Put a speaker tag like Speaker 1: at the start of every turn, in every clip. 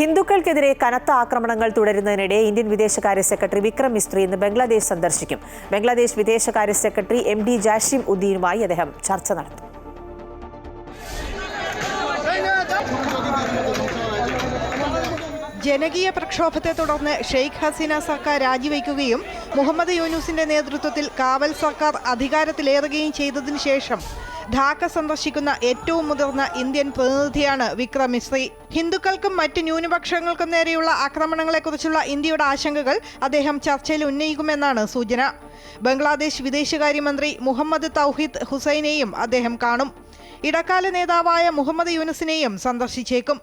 Speaker 1: ഹിന്ദുക്കൾക്കെതിരെ കനത്ത ആക്രമണങ്ങൾ തുടരുന്നതിനിടെ ഇന്ത്യൻ വിദേശകാര്യ സെക്രട്ടറി വിക്രം മിസ്ത്രി ഇന്ന് ബംഗ്ലാദേശ് സന്ദർശിക്കും. ബംഗ്ലാദേശ് വിദേശകാര്യ സെക്രട്ടറി എം ഡി ജാഷിം ഉദ്ദീനുമായി അദ്ദേഹം ചർച്ച നടത്തും.
Speaker 2: ജനകീയ പ്രക്ഷോഭത്തെ തുടർന്ന് ഷെയ്ഖ് ഹസീന സർക്കാർ രാജിവെക്കുകയും മുഹമ്മദ് യൂനുസിന്റെ നേതൃത്വത്തിൽ കാവൽ സർക്കാർ അധികാരത്തിലേറുകയും ചെയ്തതിനു ശേഷം ധാക്ക സന്ദർശിക്കുന്ന ഏറ്റവും മുതിർന്ന ഇന്ത്യൻ പ്രതിനിധിയാണ് വിക്രം മിശ്രി. ഹിന്ദുക്കൾക്കും മറ്റ് ന്യൂനപക്ഷങ്ങൾക്കും നേരെയുള്ള ആക്രമണങ്ങളെക്കുറിച്ചുള്ള ഇന്ത്യയുടെ ആശങ്കകൾ അദ്ദേഹം ചർച്ചയിൽ ഉന്നയിക്കുമെന്നാണ് സൂചന. ബംഗ്ലാദേശ് വിദേശകാര്യമന്ത്രി മുഹമ്മദ് തൗഹീദ് ഹുസൈനെയും അദ്ദേഹം കാണും. ഇടക്കാല നേതാവായ മുഹമ്മദ് യൂനുസിനെയും സന്ദർശിച്ചേക്കും.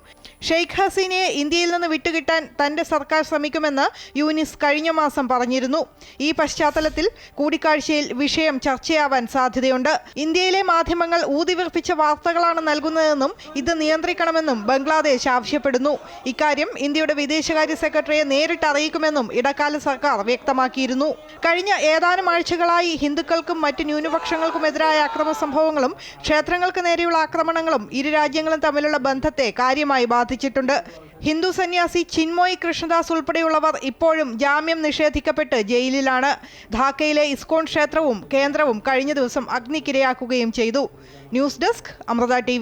Speaker 2: ഷെയ്ഖ് ഹസീനയെ ഇന്ത്യയിൽ നിന്ന് വിട്ടുകിട്ടാൻ തന്റെ സർക്കാർ ശ്രമിക്കുമെന്ന് യൂനിസ് കഴിഞ്ഞ മാസം പറഞ്ഞിരുന്നു. ഈ പശ്ചാത്തലത്തിൽ കൂടിക്കാഴ്ചയിൽ വിഷയം ചർച്ചയാവാൻ സാധ്യതയുണ്ട്. ഇന്ത്യയിലെ മാധ്യമങ്ങൾ ഊതിവിർപ്പിച്ച വാർത്തകളാണ് നൽകുന്നതെന്നും ഇത് നിയന്ത്രിക്കണമെന്നും ബംഗ്ലാദേശ് ആവശ്യപ്പെടുന്നു. ഇക്കാര്യം ഇന്ത്യയുടെ വിദേശകാര്യ സെക്രട്ടറിയെ നേരിട്ട് അറിയിക്കുമെന്നും ഇടക്കാല സർക്കാർ വ്യക്തമാക്കിയിരുന്നു. കഴിഞ്ഞ ഏതാനും ആഴ്ചകളായി ഹിന്ദുക്കൾക്കും മറ്റ് ന്യൂനപക്ഷങ്ങൾക്കുമെതിരായ അക്രമ സംഭവങ്ങളും ക്ഷേത്രങ്ങൾക്ക് നേരെയുള്ള ആക്രമണങ്ങളും ഇരു രാജ്യങ്ങളും തമ്മിലുള്ള ബന്ധത്തെ കാര്യമായി ബാധിച്ചിട്ടുണ്ട്. ഹിന്ദു സന്യാസി ചിന്മോയ് കൃഷ്ണദാസ് ഉൾപ്പെടെയുള്ളവർ ഇപ്പോഴും ജാമ്യം നിഷേധിക്കപ്പെട്ട് ജയിലിലാണ്. ധാക്കയിലെ ഇസ്കോൺ ക്ഷേത്രവും കേന്ദ്രവും കഴിഞ്ഞ ദിവസം അഗ്നിക്കിരയാക്കുകയും ചെയ്തു. News desk Amrita T